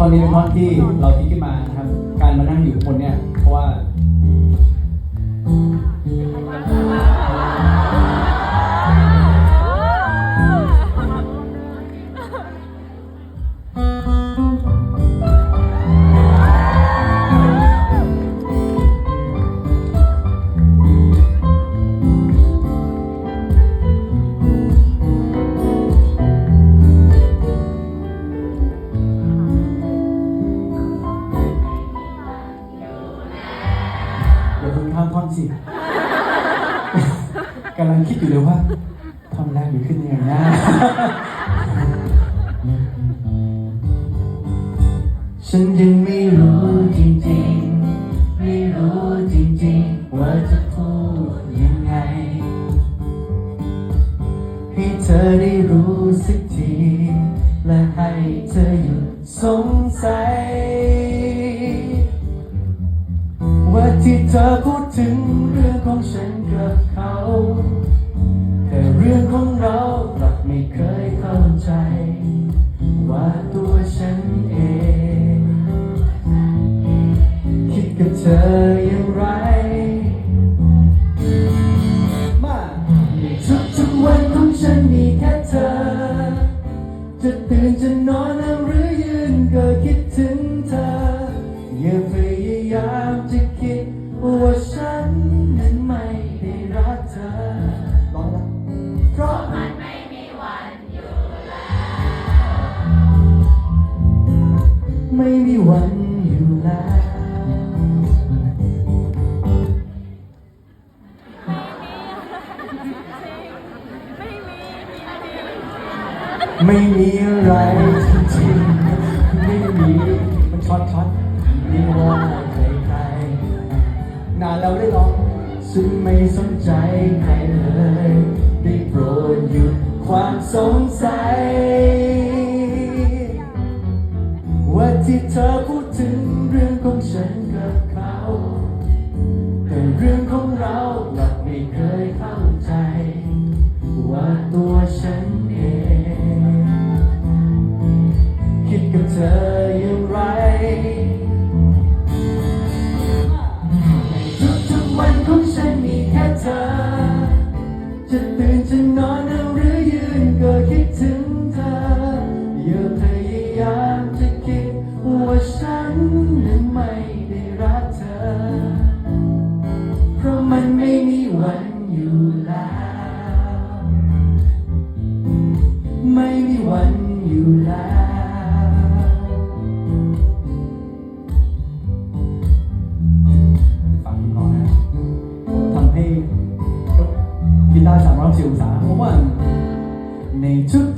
ตอนนี้เป็นท่อนที่เราคิดขึ้นมานะครับ การมานั่งอยู่คนเนี่ยเพราะว่า สิกำลังคิดอยู่เลยว่าท่อนแรกดีขึ้นยังไงนะฉันยังไม่รู้จริงๆ ไม่รู้จริงๆ ว่าจะพูดยังไง ให้เธอได้รู้สักที และให้เธอหยุดสงสัย ว่าที่เธอพูด ถึงเรื่องของฉันกับเขา แต่เรื่องของเรา ไม่มีอะไรจริงๆไม่มีมันช็อตช็อตม่ว่าใครใครๆนานแล้วได้ร้องฉันไม่สนใจใครเลยได้โปรดหยุดความสงสัย ว่าที่เธอพูดถึงเรื่องของฉันกับเขา แต่เรื่องของ เธออย่างไรทุกๆวันของฉันมีแค่เธอ จะตื่นจะนอนนั่งหรือยืนก็คิดถึงเธออย่าพยายามจะคิดว่าฉันนั้นไม่ได้รักเธอ เพราะมันไม่มีวันอยู่แล้ว ไม่มีวันอยู่แล้ว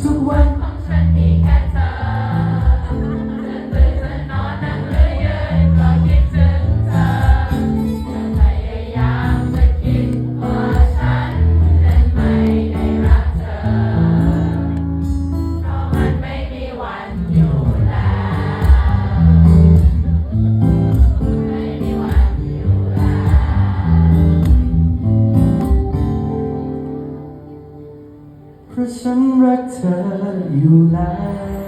ทุกๆวันของฉันมีแค่เธอ ฉันรักเธออยู่แล้ว